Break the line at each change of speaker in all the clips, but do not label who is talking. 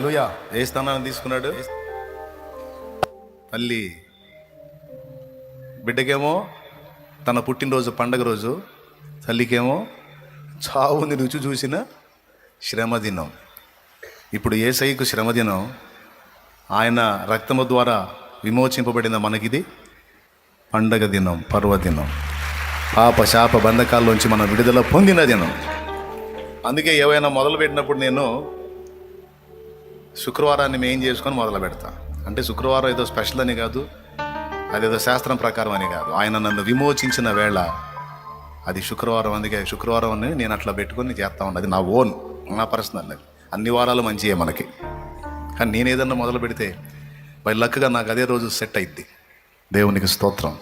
హల్లెలూయా. ఏ స్థానాన్ని తీసుకున్నాడు? తల్లి బిడ్డకేమో తన పుట్టినరోజు పండగ రోజు తల్లికేమో చావుని రుచి చూసిన శ్రమదినం. ఇప్పుడు ఏసైకు శ్రమదినం. ఆయన రక్తము ద్వారా విమోచింపబడిన మనకిది పండగ దినం పర్వదినం. పాప శాప బంధకాల్లోంచి మనం విడుదల పొందిన దినం. అందుకే ఏవైనా మొదలు పెట్టినప్పుడు నేను శుక్రవారాన్ని మెయిన్ చేసుకొని మొదలు పెడతా అంటే శుక్రవారం ఏదో స్పెషల్ అని కాదు అదేదో శాస్త్రం ప్రకారం అని కాదు. ఆయన నన్ను విమోచించిన వేళ అది శుక్రవారం అందుకే శుక్రవారం అని నేను అట్లా పెట్టుకొని చేస్తా ఉన్నా అది నా ఓన్ నా పర్సనల్ అది. అన్ని వారాలు మంచియే మనకి. కానీ నేను ఏదన్నా మొదలు పెడితే బై లక్గా నాకు అదే రోజు సెట్ అయింది దేవునికి స్తోత్రం.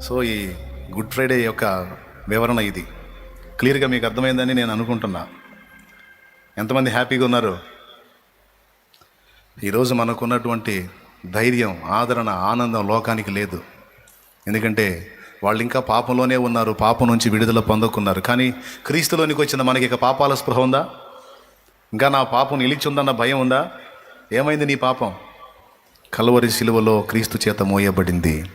సో ఈ గుడ్ ఫ్రైడే యొక్క వివరణ ఇది. క్లియర్గా మీకు అర్థమైందని నేను అనుకుంటున్నా. ఎంతమంది హ్యాపీగా ఉన్నారు? ఈరోజు మనకున్నటువంటి ధైర్యం ఆదరణ ఆనందం లోకానికి లేదు. ఎందుకంటే వాళ్ళు ఇంకా పాపంలోనే ఉన్నారు పాపం నుంచి విడుదల పొందకున్నారు. కానీ క్రీస్తులోనికి వచ్చిన మనకి ఇక పాపాల స్పృహ ఉందా? ఇంకా నా పాపం నిలిచిందన్న భయం ఉందా? ఏమైంది నీ పాపం? కలువరి శిలువలో క్రీస్తు చేత మోయబడింది.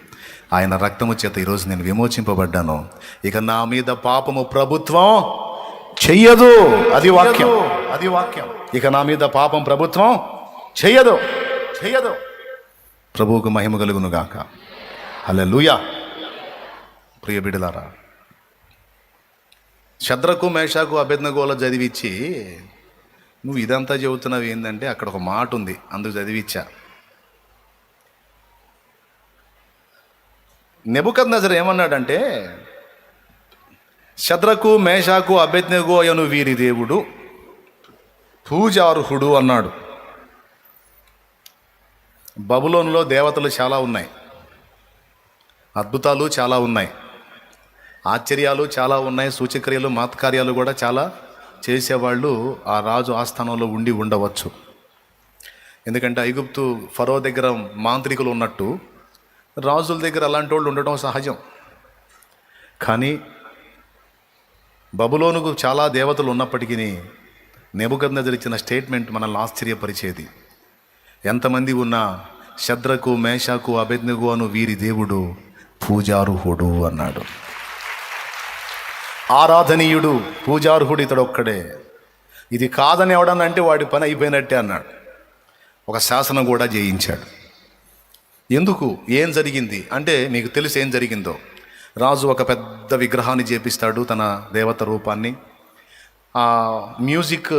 ఆయన రక్తము చేత ఈరోజు నేను విమోచింపబడ్డాను. ఇక నా మీద పాపము ప్రభుత్వం. చెయ్యదు. అది వాక్యం. అది వాక్యం. ఇక నా మీద పాపం ప్రభుత్వం చెయ్యదు. చెయ్యదు. ప్రభువుకు మహిమ కలుగును గాక. హల్లెలూయా. ప్రియ బిడలారా శద్రకు మేషాకు అభ్యర్థనగోళ చదివిచ్చి నువ్వు ఇదంతా చెబుతున్నావు ఏంటంటే అక్కడ ఒక మాట ఉంది. అందుకు చదివిచ్చా. నెబుకద్ నజర్ ఏమన్నాడంటే శద్రకు మేషాకు అభ్యజ్ఞకు అయను వీరి దేవుడు. పూజార్హుడు అన్నాడు. బబులోనులో దేవతలు చాలా ఉన్నాయి. అద్భుతాలు చాలా ఉన్నాయి. ఆశ్చర్యాలు చాలా ఉన్నాయి. సూచక్రియలు మాత్కార్యాలు కూడా చాలా చేసేవాళ్ళు ఆ రాజు ఆస్థానంలో ఉండి ఉండవచ్చు. ఎందుకంటే ఐగుప్తు ఫరో దగ్గర మాంత్రికులు ఉన్నట్టు రాజుల దగ్గర అలాంటి వాళ్ళు ఉండటం సహజం. కానీ బబులోనుకు చాలా దేవతలు ఉన్నప్పటికీ నెబుకంద జరిచిన స్టేట్మెంట్ మనల్ని ఆశ్చర్యపరిచేది. ఎంతమంది ఉన్నా శద్రకు మేషాకు అభిజ్ఞకు అను వీరి దేవుడు పూజారుహుడు అన్నాడు. ఆరాధనీయుడు పూజార్హుడు ఇతడు ఒక్కడే ఇది కాదని ఎవడనంటే వాడి పని అయిపోయినట్టే అన్నాడు. ఒక శాసనం కూడా జయించాడు. ఎందుకు? ఏం జరిగింది? అంటే మీకు తెలుసు ఏం జరిగిందో. రాజు ఒక పెద్ద విగ్రహాన్ని చేపిస్తాడు తన దేవత రూపాన్ని. ఆ మ్యూజిక్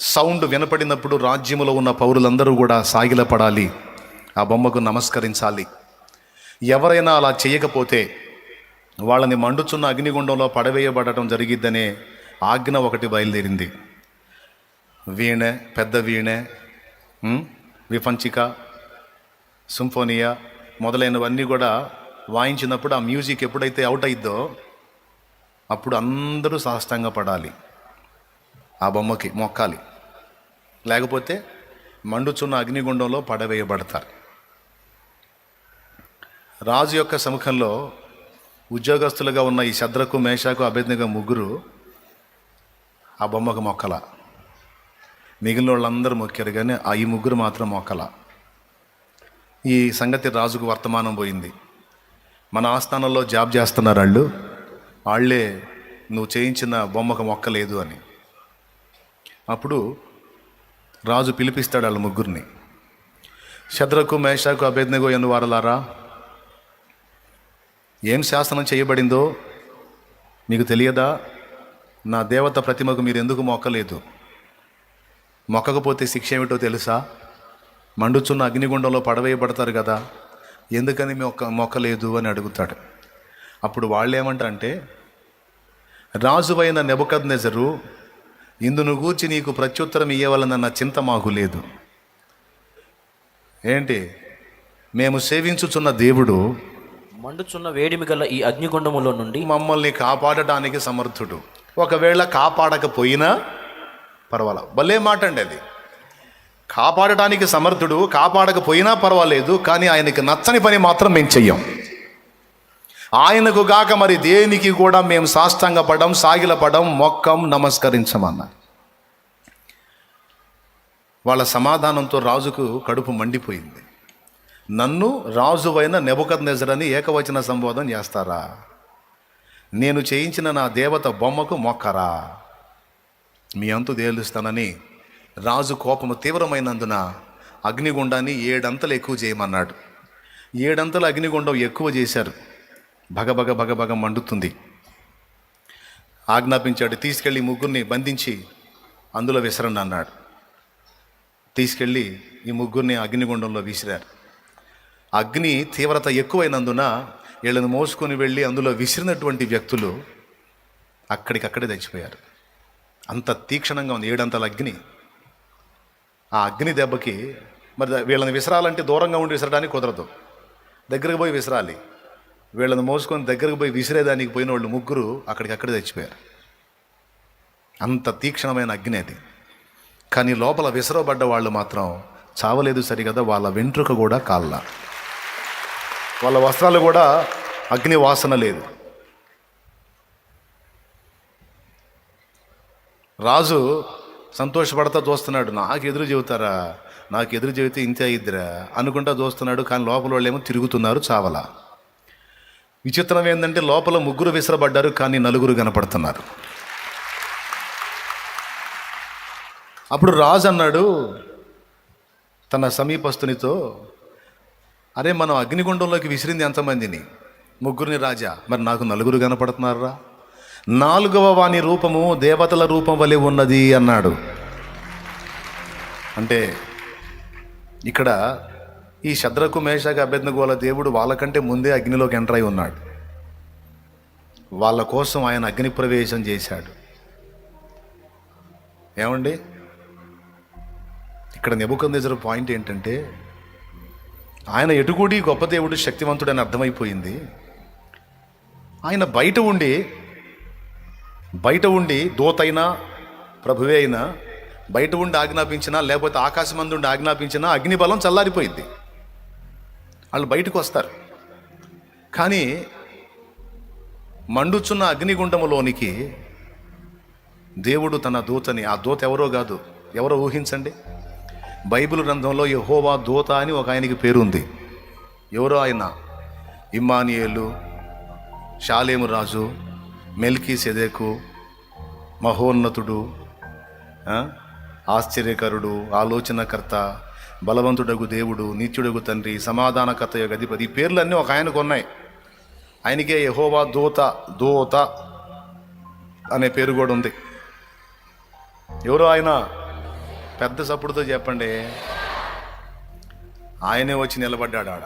సౌండ్ వినపడినప్పుడు రాజ్యములో ఉన్న పౌరులందరూ కూడా సాగిలపడాలి. ఆ బొమ్మకు నమస్కరించాలి. ఎవరైనా అలా చేయకపోతే వాళ్ళని మండుచున్న అగ్నిగుండంలో పడవేయబడటం జరిగిద్దనే ఆజ్ఞ ఒకటి బయలుదేరింది. వీణె పెద్ద వీణె విపంచిక సింఫోనియా మొదలైనవన్నీ కూడా వాయించినప్పుడు ఆ మ్యూజిక్ ఎప్పుడైతే అవుట్ అయిద్దో అప్పుడు అందరూ సాష్టంగా పడాలి. ఆ బొమ్మకి మొక్కాలి. లేకపోతే మండుచున్న అగ్నిగుండంలో పడవేయబడతారు. రాజు యొక్క సముఖంలో ఉద్యోగస్తులుగా ఉన్న ఈ శద్రకు మేషాకు అభ్యర్థిగా ముగ్గురు ఆ బొమ్మకు మొక్కల. మిగిలిన వాళ్ళందరూ మొక్కారు కానీ ఆ ఈ ముగ్గురు మాత్రం మొక్కల. ఈ సంగతి రాజుకు వర్తమానం పోయింది. మన ఆస్థానంలో జాబ్ చేస్తున్నారు వాళ్ళు. వాళ్ళే నువ్వు చేయించిన బొమ్మకు మొక్కలేదు అని. అప్పుడు రాజు పిలిపిస్తాడు వాళ్ళ ముగ్గురిని. శద్రకు మేషాకు అభేజ్ఞగో ఎన్ను వారలారా? ఏం శాసనం చేయబడిందో మీకు తెలియదా? నా దేవత ప్రతిమకు మీరు ఎందుకు మొక్కలేదు? మొక్కకపోతే శిక్ష ఏమిటో తెలుసా? మండుచున్న అగ్నిగుండంలో పడవేయబడతారు కదా. ఎందుకని మొక్క మొక్కలేదు అని అడుగుతాడు. అప్పుడు వాళ్ళు ఏమంటారంటే రాజువైన నెబకద్ నెజరు ఇందును గూర్చి నీకు ప్రత్యుత్తరం ఇయ్యవలనన్న చింత మాకు లేదు. ఏంటి? మేము సేవించుచున్న దేవుడు
మండుచున్న వేడిమి గల ఈ అగ్నిగుండములో నుండి
మమ్మల్ని కాపాడటానికి సమర్థుడు. ఒకవేళ కాపాడకపోయినా పర్వాలా. భలే మాట అండి అది. కాపాడటానికి సమర్థుడు కాపాడకపోయినా పర్వాలేదు కానీ ఆయనకి నచ్చని పని మాత్రం మేము చెయ్యం. ఆయనకు గాక మరి దేనికి కూడా మేము సాష్టంగపడం సాగిలపడం మొక్కం నమస్కరించమన్నా. వాళ్ళ సమాధానంతో రాజుకు కడుపు మండిపోయింది. నన్ను రాజువైన నెబుకత్ నెజరని ఏకవచన సంబోధన చేస్తారా? నేను చేయించిన నా దేవత బొమ్మకు మొక్కరా? మీ అంతు తేలుస్తానని రాజు కోపము తీవ్రమైనందున అగ్నిగుండాన్ని ఏడంతలు ఎక్కువ చేయమన్నాడు. ఏడంతలు అగ్నిగుండం ఎక్కువ చేశారు. భగభగ భగభగ మండుతుంది. ఆజ్ఞాపించాడు తీసుకెళ్ళి ముగ్గురిని బంధించి అందులో విసరండి అన్నాడు. తీసుకెళ్ళి ఈ ముగ్గురిని అగ్నిగుండంలో విసిరారు. అగ్ని తీవ్రత ఎక్కువైనందున వీళ్ళని మోసుకొని వెళ్ళి అందులో విసిరినటువంటి వ్యక్తులు అక్కడికక్కడే చచ్చిపోయారు. అంత తీక్షణంగా ఉంది ఏడంతల అగ్ని. ఆ అగ్ని దెబ్బకి మరి వీళ్ళని విసరాలంటే దూరంగా ఉండి విసరడానికి కుదరదు. దగ్గరకు పోయి విసరాలి. వీళ్ళని మోసుకొని దగ్గరకు పోయి విసిరేదానికి పోయిన వాళ్ళు ముగ్గురు అక్కడికక్కడే చచ్చిపోయారు. అంత తీక్షణమైన అగ్ని అది. కానీ లోపల విసరబడ్డ వాళ్ళు మాత్రం చావలేదు సరిగదా వాళ్ళ వెంట్రుక కూడా కాళ్ళ వాళ్ళ వస్త్రాలు కూడా అగ్ని వాసన లేదు. రాజు సంతోషపడతా చూస్తున్నాడు నాకు ఎదురు చెబుతారా? నాకు ఎదురు చెబితే ఇంతే అయిద్దిరా? అనుకుంటా చూస్తున్నాడు కానీ లోపల వాళ్ళు ఏమో తిరుగుతున్నారు చావలా. విచిత్రం ఏంటంటే లోపల ముగ్గురు విసరబడ్డారు కానీ నలుగురు కనపడుతున్నారు. అప్పుడు రాజు అన్నాడు తన సమీపస్తునితో అరే మనం అగ్నిగుండంలోకి విసిరింది ఎంతమందిని? ముగ్గురిని రాజా మరి నాకు నలుగురు కనపడుతున్నారా? నాలుగవ వాని రూపము దేవతల రూపం వలె ఉన్నది అన్నాడు. అంటే ఇక్కడ ఈ శద్రకు మేషక అభ్యర్థగోల దేవుడు వాళ్ళకంటే ముందే అగ్నిలోకి ఎంటర్ అయి ఉన్నాడు. వాళ్ళ కోసం ఆయన అగ్ని ప్రవేశం చేశాడు. ఏమండి? ఇక్కడ నిబుకందేశ్వర పాయింట్ ఏంటంటే ఆయన ఎటుకూడి గొప్ప దేవుడు శక్తివంతుడని అర్థమైపోయింది. ఆయన బయట ఉండి బయట ఉండి దోతైనా ప్రభువే అయినా బయట ఉండి ఆజ్ఞాపించినా లేకపోతే ఆకాశమందు ఉండి ఆజ్ఞాపించినా అగ్నిబలం చల్లారిపోయింది. వాళ్ళు బయటకు వస్తారు. కానీ మండుచున్న అగ్నిగుండములోనికి దేవుడు తన దూతని ఆ దూత ఎవరో కాదు ఎవరో ఊహించండి. బైబిల్ గ్రంథంలో యహోవా దూత అని ఒక ఆయనకి పేరుంది. ఎవరో ఆయన? ఇమ్మానియేలు షాలేము రాజు మెల్కీ సెదెకు మహోన్నతుడు ఆశ్చర్యకరుడు ఆలోచనకర్త బలవంతుడగు దేవుడు నిత్యుడగు తండ్రి సమాధానకర్త యొక్క అధిపతి. ఈ పేర్లన్నీ ఒక ఆయనకు ఉన్నాయి. ఆయనకే యహోవా దూత దూత అనే పేరు కూడా ఉంది. ఎవరు ఆయన? పెద్ద సప్పుడుతో చెప్పండి. ఆయనే వచ్చి నిలబడ్డాడు ఆడ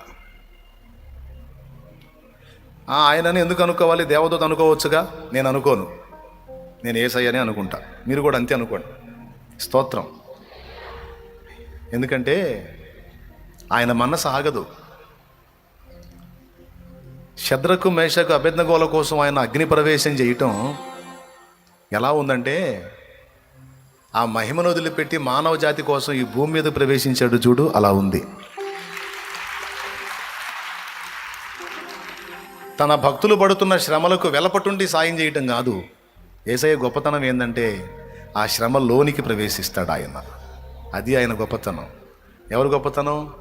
ఆయనని ఎందుకు అనుకోవాలి? దేవదూత అనుకోవచ్చుగా? నేను అనుకోను. నేను ఏసయ్యనే అనుకుంటా. మీరు కూడా అంతే అనుకోండి. స్తోత్రం. ఎందుకంటే ఆయన మనసు ఆగదు. శద్రకు మేషకు అభ్యర్థగోల కోసం ఆయన అగ్ని ప్రవేశం చేయటం ఎలా ఉందంటే ఆ మహిమను వదిలిపెట్టి మానవ జాతి కోసం ఈ భూమి మీద ప్రవేశించాడు చూడు అలా ఉంది. తన భక్తులు పడుతున్న శ్రమలకు వెలపటుండి సాయం చేయటం కాదు. ఏసయ్య గొప్పతనం ఏంటంటే ఆ శ్రమలోనికి ప్రవేశిస్తాడు ఆయన. అది ఆయన గొప్పతనం. ఎవరు గొప్పతనం?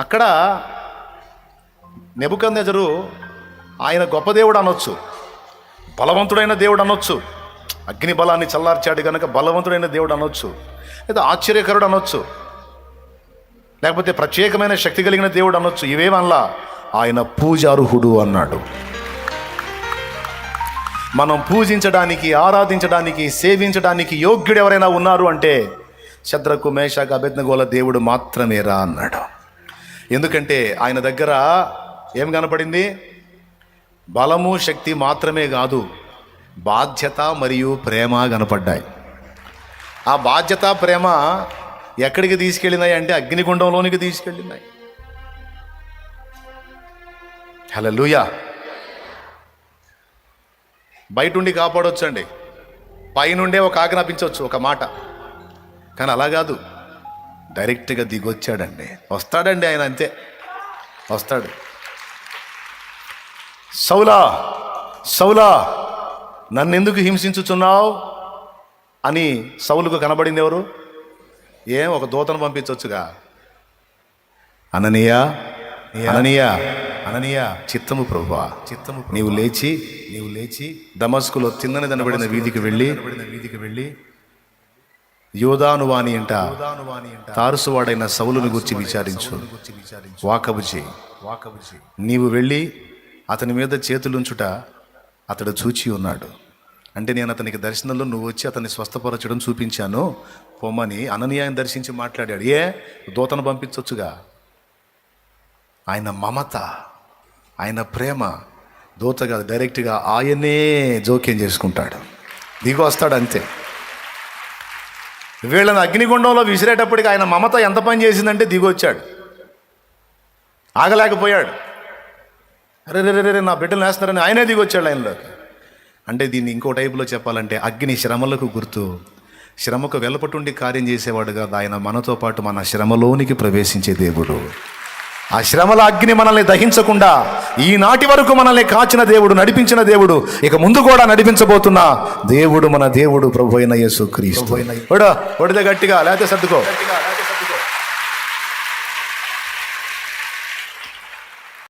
అక్కడ నెబుకందెజరు ఆయన గొప్ప దేవుడు అనొచ్చు. బలవంతుడైన దేవుడు అనొచ్చు. అగ్ని బలాన్ని చల్లార్చాడు కనుక బలవంతుడైన దేవుడు అనొచ్చు. లేదా ఆశ్చర్యకరుడు అనొచ్చు. లేకపోతే ప్రత్యేకమైన శక్తి కలిగిన దేవుడు అనొచ్చు. ఇవేమల్లా ఆయన పూజార్హుడు అన్నాడు. మనం పూజించడానికి ఆరాధించడానికి సేవించడానికి యోగ్యుడు ఎవరైనా ఉన్నారు అంటే శత్రకు మేషకు అభెజ్ఞగోల దేవుడు మాత్రమేరా అన్నాడు. ఎందుకంటే ఆయన దగ్గర ఏం కనపడింది? బలము శక్తి మాత్రమే కాదు బాధ్యత మరియు ప్రేమ కనపడ్డాయి. ఆ బాధ్యత ప్రేమ ఎక్కడికి తీసుకెళ్ళినాయి అంటే అగ్నిగుండంలోనికి తీసుకెళ్ళినాయి. హలో లూయా బయట ఉండి కాపాడొచ్చండి. పైనుండే ఒక ఆజ్ఞాపించవచ్చు ఒక మాట. కానీ అలా కాదు. డైరెక్ట్గా దిగొచ్చాడండి. వస్తాడండి ఆయన అంతే. వస్తాడు. సౌలా సౌలా నన్నెందుకు హింసించుచున్నావు? అని సౌలుకు కనబడింది ఎవరు? ఏం ఒక దూతను పంపించవచ్చుగా అననీయ అననీయ అననీయ చిత్తము ప్రభువా. చిత్తము నీవు లేచి నీవు లేచి దమస్కులో తిన్నని దనబడిన వీధికి వెళ్ళి వీధికి వెళ్ళి యోధానువాణి అంట తారుసువాడైన సౌలుని గురించి విచారించు. వాకబు చేయి. వాకబు చేయి. నీవు వెళ్ళి అతని మీద చేతులుంచుట అతడు చూచి ఉన్నాడు. అంటే నేను అతనికి దర్శనంలో నువ్వు వచ్చి అతన్ని స్వస్థపరచడం చూపించాను. పొమ్మని అననీయాన్ని దర్శించి మాట్లాడాడు. ఏ? దూతను పంపించవచ్చుగా ఆయన మమత ఆయన ప్రేమ. దూత కాదు డైరెక్ట్గా ఆయనే జోక్యం చేసుకుంటాడు. దిగు వస్తాడు అంతే వీళ్ళని అగ్నిగుండంలో విసిరేటప్పటికి ఆయన మమత ఎంత పని చేసిందంటే దిగొచ్చాడు ఆగలేకపోయాడు. అరే రే రే రే నా బిడ్డలు వేస్తున్నారని ఆయనే దిగొచ్చాడు ఆయనలోకి అంటే దీన్ని ఇంకో టైపులో చెప్పాలంటే అగ్ని శ్రమలకు గుర్తు. శ్రమకు వెలపటుండి కార్యం చేసేవాడు కాదు ఆయన మనతో పాటు మన శ్రమలోనికి ప్రవేశించే దేవుడు. ఆ శ్రమల అగ్ని మనల్ని దహించకుండా ఈనాటి వరకు మనల్ని కాచిన దేవుడు నడిపించిన దేవుడు ఇక ముందు కూడా నడిపించబోతున్న దేవుడు మన దేవుడు ప్రభు అయిన యేసు క్రీస్తు గట్టిగా లేకపోతే సర్దుకో.